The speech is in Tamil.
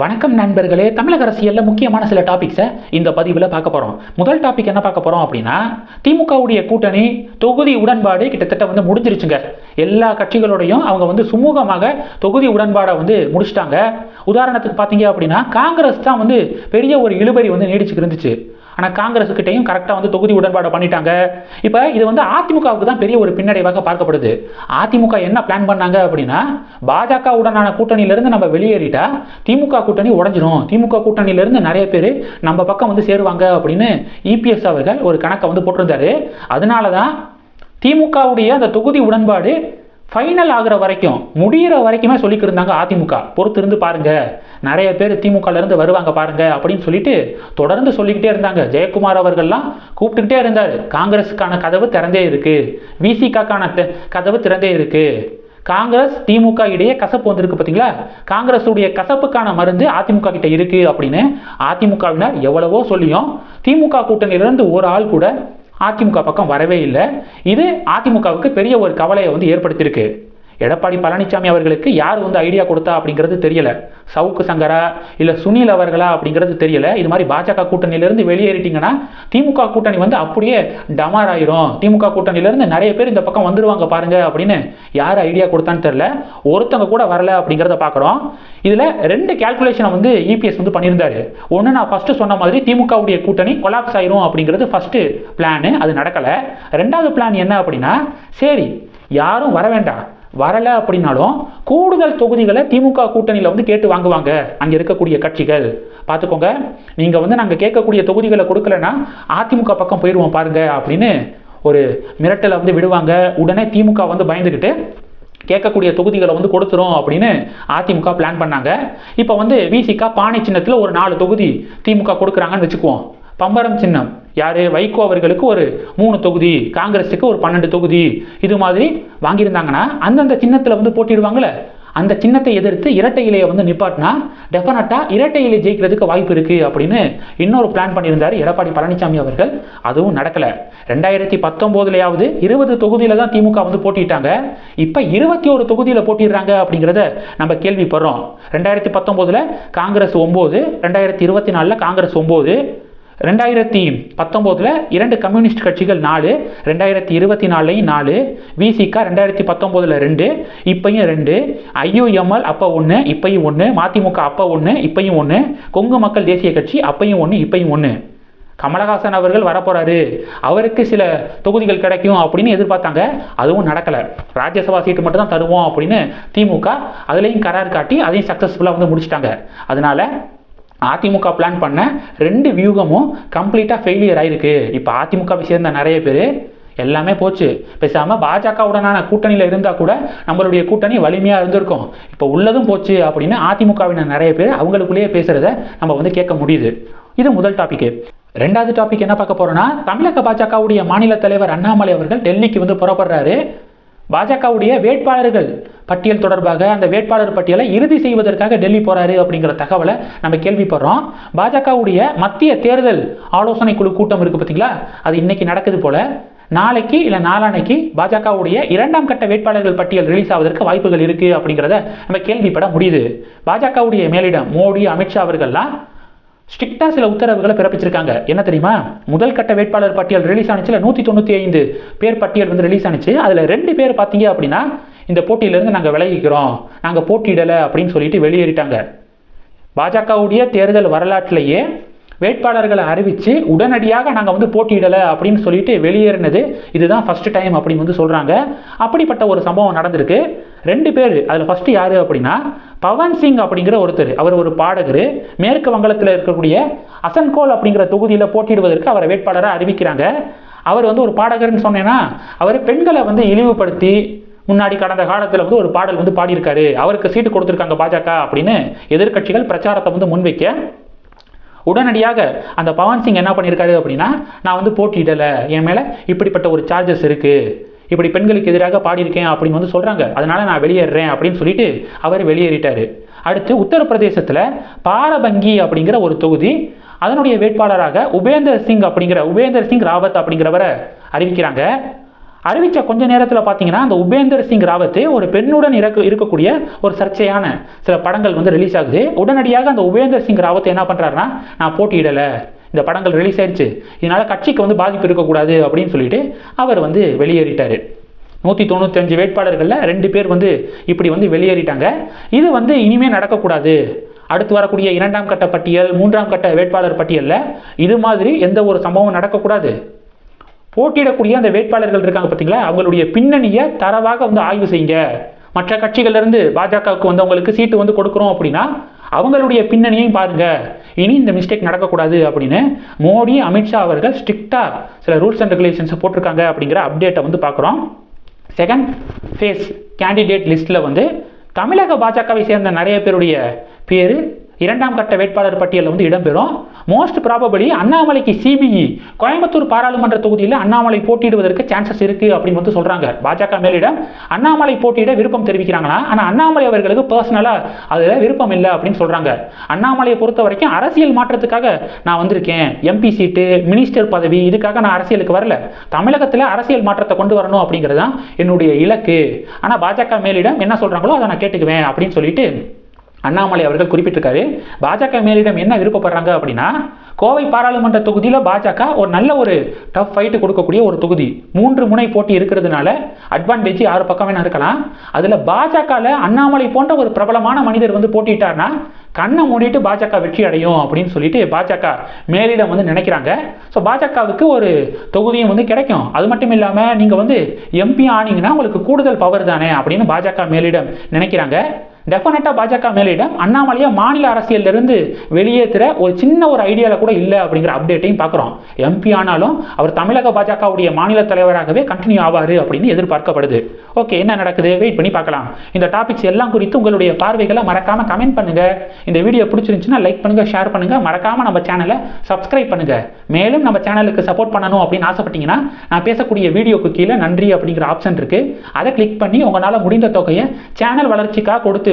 வணக்கம் நண்பர்களே தமிழக அரசியலில் முக்கியமான சில டாபிக்ஸை இந்த பதிவில் பார்க்க போகிறோம் முதல் டாபிக் என்ன பார்க்க போகிறோம் அப்படின்னா திமுகவுடைய கூட்டணி தொகுதி உடன்பாடு கிட்டத்தட்ட வந்து முடிஞ்சிருச்சுங்க. எல்லா கட்சிகளோடையும் அவங்க வந்து சுமூகமாக தொகுதி உடன்பாடை வந்து முடிச்சிட்டாங்க. உதாரணத்துக்கு பார்த்தீங்க அப்படின்னா காங்கிரஸ் தான் வந்து பெரிய ஒரு இழுபறி வந்து நீடிச்சுக்கு இருந்துச்சு. ஆனால் காங்கிரஸுக்கிட்டையும் கரெக்டாக வந்து தொகுதி உடன்பாடு பண்ணிட்டாங்க. இப்போ இது வந்து அதிமுகவுக்கு தான் பெரிய ஒரு பின்னடைவாக பார்க்கப்படுது. அதிமுக என்ன பிளான் பண்ணாங்க அப்படின்னா பாஜக உடனான கூட்டணியிலிருந்து நம்ம வெளியேறிட்டா திமுக கூட்டணி உடஞ்சிரும். திமுக கூட்டணியிலிருந்து நிறைய பேர் நம்ம பக்கம் வந்து சேருவாங்க அப்படின்னு இபிஎஸ் அவர்கள் ஒரு கணக்கை வந்து போட்டிருந்தாரு. அதனால தான் திமுகவுடைய அந்த தொகுதி உடன்பாடு ஃபைனல் ஆகிற வரைக்கும் முடிகிற வரைக்குமே சொல்லிக்கிருந்தாங்க அதிமுக. பொறுத்து இருந்து பாருங்கள் நிறைய பேர் திமுகல இருந்து வருவாங்க பாருங்க அப்படின்னு சொல்லிட்டு தொடர்ந்து சொல்லிக்கிட்டே இருந்தாங்க. ஜெயக்குமார் அவர்கள்லாம் கூப்பிட்டுக்கிட்டே இருந்தார். காங்கிரஸுக்கான கதவு திறந்தே இருக்கு. விசிகாக்கான கதவு திறந்தே இருக்கு. காங்கிரஸ் திமுக இடையே கசப்பு வந்திருக்கு பார்த்தீங்களா காங்கிரஸுடைய கசப்புக்கான மருந்து அதிமுக கிட்ட இருக்கு அப்படின்னு அதிமுகவினர் எவ்வளவோ சொல்லியும் திமுக கூட்டணியிலிருந்து ஒரு ஆள் கூட அதிமுக பக்கம் வரவே இல்லை. இது அதிமுகவுக்கு பெரிய ஒரு கவலையை வந்து ஏற்படுத்தியிருக்கு. எடப்பாடி பழனிசாமி அவர்களுக்கு யார் வந்து ஐடியா கொடுத்தா அப்படிங்கிறது தெரியல. சவுக்கு சங்கரா இல்லை சுனில் அவர்களா அப்படிங்கிறது தெரியல. இது மாதிரி பாஜக கூட்டணியிலிருந்து வெளியேறிட்டிங்கன்னா திமுக கூட்டணி வந்து அப்படியே டமார் ஆயிரும் திமுக கூட்டணியிலிருந்து நிறைய பேர் இந்த பக்கம் வந்துருவாங்க பாருங்க அப்படின்னு யார் ஐடியா கொடுத்தான்னு தெரியல. ஒருத்தவங்க கூட வரல அப்படிங்கிறத பார்க்குறோம் இதில் ரெண்டு கேல்குலேஷனை வந்து இபிஎஸ் வந்து பண்ணியிருந்தாரு. ஒன்று நான் ஃபஸ்ட்டு சொன்ன மாதிரி திமுகவுடைய கூட்டணி கொலாப்ஸ் ஆயிரும் அப்படிங்கிறது ஃபஸ்ட்டு பிளானு அது நடக்கலை. ரெண்டாவது பிளான் என்ன அப்படின்னா சரி யாரும் வர வேண்டாம். வரலை அப்படின்னாலும் கூடுதல் தொகுதிகளை திமுக கூட்டணியில் வந்து கேட்டு வாங்குவாங்க. அங்கே இருக்கக்கூடிய கட்சிகள். பார்த்துக்கோங்க. நீங்கள் வந்து நாங்கள் கேட்கக்கூடிய தொகுதிகளை கொடுக்கலன்னா அதிமுக பக்கம் போயிடுவோம் பாருங்க அப்படின்னு ஒரு மிரட்டலை வந்து விடுவாங்க. உடனே திமுக வந்து பயந்துக்கிட்டு கேட்கக்கூடிய தொகுதிகளை வந்து கொடுத்துரும் அப்படின்னு அதிமுக பிளான் பண்ணாங்க. இப்போ வந்து விசிகா பானை சின்னத்தில் ஒரு நாலு தொகுதி திமுக கொடுக்குறாங்கன்னு வச்சுக்குவோம். பம்பரம் சின்னம். யார்? வைகோ அவர்களுக்கு ஒரு மூணு தொகுதி காங்கிரஸுக்கு ஒரு பன்னெண்டு தொகுதி. இது மாதிரி வாங்கியிருந்தாங்கன்னா அந்தந்த சின்னத்தில் வந்து போட்டிடுவாங்களே அந்த சின்னத்தை எதிர்த்து இரட்டை இலையை வந்து நிப்பாட்டினா டெஃபினட்டாக இரட்டை இலை ஜெயிக்கிறதுக்கு வாய்ப்பு இருக்குது அப்படின்னு இன்னொரு பிளான் பண்ணியிருந்தார் எடப்பாடி பழனிசாமி அவர்கள். அதுவும் நடக்கலை. ரெண்டாயிரத்தி பத்தொம்போதுலையாவது இருபது தொகுதியில் தான் திமுக வந்து போட்டிட்டாங்க இப்போ இருபத்தி ஒரு தொகுதியில் போட்டிடுறாங்க அப்படிங்கிறத நம்ம கேள்விப்படுறோம். ரெண்டாயிரத்தி பத்தொம்போதில் காங்கிரஸ் ஒம்பது ரெண்டாயிரத்தி இருபத்தி நாலில் காங்கிரஸ் ஒம்பது ரெண்டாயிரத்தி பத்தொம்போதில் இரண்டு கம்யூனிஸ்ட் கட்சிகள் நாலு ரெண்டாயிரத்தி இருபத்தி நாலுலையும் நாலு விசிகா ரெண்டாயிரத்தி பத்தொம்போதில் ரெண்டு இப்பையும் ரெண்டு ஐயுஎம்எல் அப்போ ஒன்று இப்பையும் ஒன்று மதிமுக அப்போ ஒன்று இப்பையும் ஒன்று கொங்கு மக்கள் தேசிய கட்சி அப்பையும் ஒன்று இப்பையும் ஒன்று கமலஹாசன் அவர்கள் வரப்போறாரு. அவருக்கு சில தொகுதிகள் கிடைக்கும் அப்படின்னு எதிர்பார்த்தாங்க. அதுவும் நடக்கலை. ராஜ்யசபா சீட்டு மட்டும் தான் தருவோம் அப்படின்னு திமுக அதுலேயும் கரார் காட்டி அதையும் சக்ஸஸ்ஃபுல்லாக வந்து முடிச்சிட்டாங்க. அதனால அதிமுக பிளான் பண்ண ரெண்டு வியூகமும் கம்ப்ளீட்டாக ஃபெயிலியர் ஆயிருக்கு. இப்போ அதிமுகவை சேர்ந்த நிறைய பேர் எல்லாமே போச்சு. பேசாமல் பாஜகவுடனான கூட்டணியில் இருந்தால் கூட நம்மளுடைய கூட்டணி வலிமையாக இருந்திருக்கும். இப்போ உள்ளதும் போச்சு அப்படின்னு அதிமுகவினர் நிறைய பேர் அவங்களுக்குள்ளேயே பேசுகிறத நம்ம வந்து கேட்க முடியுது. இது முதல் டாபிக்கு ரெண்டாவது டாபிக் என்ன பார்க்க போறோம்னா தமிழக பாஜகவுடைய மாநில தலைவர் அண்ணாமலை அவர்கள் டெல்லிக்கு வந்து புறப்படுறாரு. பாஜகவுடைய வேட்பாளர்கள் பட்டியல் தொடர்பாக அந்த வேட்பாளர் பட்டியலை இறுதி செய்வதற்காக டெல்லி போறாரு அப்படிங்கிற தகவலை நம்ம கேள்விப்படுறோம். பாஜகவுடைய மத்திய தேர்தல் ஆலோசனை குழு கூட்டம் இருக்கு பார்த்தீங்களா அது இன்னைக்கு நடக்குது போல. நாளைக்கு இல்லை நாளானைக்கு பாஜகவுடைய இரண்டாம் கட்ட வேட்பாளர்கள் பட்டியல் ரிலீஸ் ஆவதற்கு வாய்ப்புகள் இருக்கு அப்படிங்கிறத நம்ம கேள்விப்பட முடியுது. பாஜகவுடைய மேலிடம் மோடி அமித்ஷா அவர்கள்லாம் ஸ்ட்ரிக்டாக சில உத்தரவுகளை பிறப்பிச்சிருக்காங்க. என்ன தெரியுமா? முதல் கட்ட வேட்பாளர் பட்டியல் ரிலீஸ் ஆனிச்சுல நூற்றி தொண்ணூற்றி ஐந்து பேர் பட்டியல் வந்து ரிலீஸ் ஆனிச்சு. அதில் ரெண்டு பேர் பார்த்தீங்க அப்படின்னா இந்த போட்டியிலேருந்து நாங்கள் விலகிக்கிறோம். நாங்கள் போட்டியிடலை அப்படின்னு சொல்லிட்டு வெளியேறிட்டாங்க. பாஜகவுடைய தேர்தல் வரலாற்றிலேயே வேட்பாளர்களை அறிவித்து உடனடியாக நாங்கள் வந்து போட்டியிடலை அப்படின்னு சொல்லிட்டு வெளியேறினது இதுதான் ஃபஸ்ட்டு டைம் அப்படின்னு வந்து சொல்கிறாங்க அப்படிப்பட்ட ஒரு சம்பவம் நடந்திருக்கு. ரெண்டு பேர் அதில் ஃபஸ்ட்டு யார் அப்படின்னா பவன் சிங் அப்படிங்கிற ஒருத்தர் அவர் ஒரு பாடகர் மேற்கு வங்கலத்தில் இருக்கக்கூடிய அசன்கோல் அப்படிங்கிற தொகுதியில் போட்டியிடுவதற்கு அவரை வேட்பாளராக அறிவிக்கிறாங்க. அவர் வந்து ஒரு பாடகர்னு சொன்னேன்னா அவர் பெண்களை வந்து இழிவுபடுத்தி முன்னாடி கடந்த காலத்தில் வந்து ஒரு பாடல் வந்து பாடியிருக்காரு. அவருக்கு சீட்டு கொடுத்துருக்காங்க பாஜக அப்படின்னு எதிர்க்கட்சிகள் பிரச்சாரத்தை வந்து முன்வைக்க உடனடியாக அந்த பவன் சிங் என்ன பண்ணியிருக்காரு அப்படின்னா நான் வந்து போட்டியிடலை என் மேலே இப்படிப்பட்ட ஒரு சார்ஜஸ் இருக்குது இப்படி பெண்களுக்கு எதிராக பாடியிருக்கேன் அப்படின்னு வந்து சொல்கிறாங்க அதனால் நான் வெளியேறேன் அப்படின்னு சொல்லிட்டு அவர் வெளியேறிட்டார். அடுத்து உத்தரப்பிரதேசத்தில் பாரபங்கி அப்படிங்கிற ஒரு தொகுதி அதனுடைய வேட்பாளராக உபேந்தர் சிங் அப்படிங்கிற உபேந்தர் சிங் ராவத் அப்படிங்கிறவரை அறிவிக்கிறாங்க. அறிவித்த கொஞ்ச நேரத்தில் பார்த்தீங்கன்னா அந்த உபேந்தர் சிங் ராவத் ஒரு பெண்ணுடன் இறக்க இருக்கக்கூடிய ஒரு சர்ச்சையான சில படங்கள் வந்து ரிலீஸ் ஆகுது. உடனடியாக அந்த உபேந்தர் சிங் ராவத் என்ன பண்ணுறாருன்னா நான் போட்டியிடலை. இந்த படங்கள் ரிலீஸ் ஆயிடுச்சு. இதனால் கட்சிக்கு வந்து பாதிப்பு இருக்கக்கூடாது அப்படின்னு சொல்லிட்டு அவர் வந்து வெளியேறிட்டார். நூற்றி தொண்ணூத்தஞ்சு வேட்பாளர்களில் ரெண்டு பேர் வந்து இப்படி வந்து வெளியேறிட்டாங்க. இது வந்து இனிமேல் நடக்கக்கூடாது. அடுத்து வரக்கூடிய இரண்டாம் கட்ட பட்டியல் மூன்றாம் கட்ட வேட்பாளர் பட்டியலில் இது மாதிரி எந்த ஒரு சம்பவம் நடக்கக்கூடாது. போட்டியிடக்கூடிய அந்த வேட்பாளர்கள் இருக்காங்க பார்த்தீங்களா? அவங்களுடைய பின்னணியை தரவாக வந்து ஆய்வு செய்யுங்க. மற்ற கட்சிகள்லேருந்து பாஜகவுக்கு வந்தவங்களுக்கு சீட்டு வந்து கொடுக்குறோம் அப்படின்னா அவங்களுடைய பின்னணியையும் பாருங்க. இனி இந்த மிஸ்டேக் நடக்கக்கூடாது அப்படின்னு மோடி அமித்ஷா அவர்கள் ஸ்ட்ரிக்டாக சில ரூல்ஸ் அண்ட் ரெகுலேஷன்ஸை போட்டிருக்காங்க அப்படிங்கிற அப்டேட்டை வந்து பார்க்குறோம். செகண்ட் ஃபேஸ் கேண்டிடேட் லிஸ்ட்டில் வந்து தமிழக பாஜகவை சேர்ந்த நிறைய பேருடைய பேர் இரண்டாம் கட்ட வேட்பாளர் பட்டியலில் வந்து இடம்பெறும். மோஸ்ட் ப்ராபபிளி அண்ணாமலைக்கு சிபிஇ கோயம்புத்தூர் பாராளுமன்ற தொகுதியில் அண்ணாமலை போட்டியிடுவதற்கு சான்சஸ் இருக்கு அப்படின்னு வந்து சொல்றாங்க. பாஜக மேலிடம் அண்ணாமலை போட்டியிட விருப்பம் தெரிவிக்கிறாங்களா? ஆனால் அண்ணாமலை அவர்களுக்கு பர்சனலாக அதில் விருப்பம் இல்லை அப்படின்னு சொல்றாங்க. அண்ணாமலையை பொறுத்த வரைக்கும் அரசியல் மாற்றத்துக்காக நான் வந்திருக்கேன். எம்பி சீட்டு மினிஸ்டர் பதவி இதுக்காக நான் அரசியலுக்கு வரல. தமிழகத்தில் அரசியல் மாற்றத்தை கொண்டு வரணும் அப்படிங்கிறது தான் என்னுடைய இலக்கு. ஆனால் பாஜக மேலிடம் என்ன சொல்றாங்களோ அதை நான் கேட்டுக்குவேன் அப்படின்னு சொல்லிட்டு அண்ணாமலை அவர்கள் குறிப்பிட்டிருக்காரு பாஜக மேலிடம் என்ன விருப்பப்படுறாங்க அப்படின்னா கோவை பாராளுமன்ற தொகுதியில் பாஜக ஒரு நல்ல ஒரு டஃப் ஃபைட்டு கொடுக்கக்கூடிய ஒரு தொகுதி. மூன்று முனை போட்டி இருக்கிறதுனால அட்வான்டேஜ் ஆறு பக்கம் வேணா இருக்கலாம். அதில் பாஜகவில் அண்ணாமலை போன்ற ஒரு பிரபலமான மனிதர் வந்து போட்டிட்டார்னா கண்ணை மூடிட்டு பாஜக வெற்றி அடையும் அப்படின்னு சொல்லிட்டு பாஜக மேலிடம் வந்து நினைக்கிறாங்க. ஸோ பாஜகவுக்கு ஒரு தொகுதியும் வந்து கிடைக்கும். அது மட்டும் இல்லாமல் நீங்கள் வந்து எம்பி ஆனீங்கன்னா உங்களுக்கு கூடுதல் பவர் தானே அப்படின்னு பாஜக மேலிடம் நினைக்கிறாங்க. டெஃபினட்டாக பாஜக மேலிடம் அண்ணாமலையை மாநில அரசியலிருந்து வெளியேற்றுற ஒரு சின்ன ஒரு ஐடியாவில் கூட இல்லை அப்படிங்கிற அப்டேட்டையும் பார்க்குறோம். எம்பி ஆனாலும் அவர் தமிழக பாஜகவுடைய மாநில தலைவராகவே கண்டினியூ ஆவார் அப்படின்னு எதிர்பார்க்கப்படுது. ஓகே என்ன நடக்குது? வெயிட் பண்ணி பார்க்கலாம். இந்த டாபிக்ஸ் எல்லாம் குறித்து உங்களுடைய பார்வைகளை மறக்காமல் கமெண்ட் பண்ணுங்கள் இந்த வீடியோ பிடிச்சிருந்துச்சுன்னா லைக் பண்ணுங்கள் ஷேர் பண்ணுங்கள் மறக்காமல் நம்ம சேனலை சப்ஸ்கிரைப் பண்ணுங்கள் மேலும் நம்ம சேனலுக்கு சப்போர்ட் பண்ணணும் அப்படின்னு ஆசைப்பட்டீங்கன்னா நான் பேசக்கூடிய வீடியோக்கு கீழே நன்றி அப்படிங்கிற ஆப்ஷன் இருக்குது அதை கிளிக் பண்ணி உங்களால் முடிந்த தொகையை சேனல் வளர்ச்சிக்காக கொடுத்து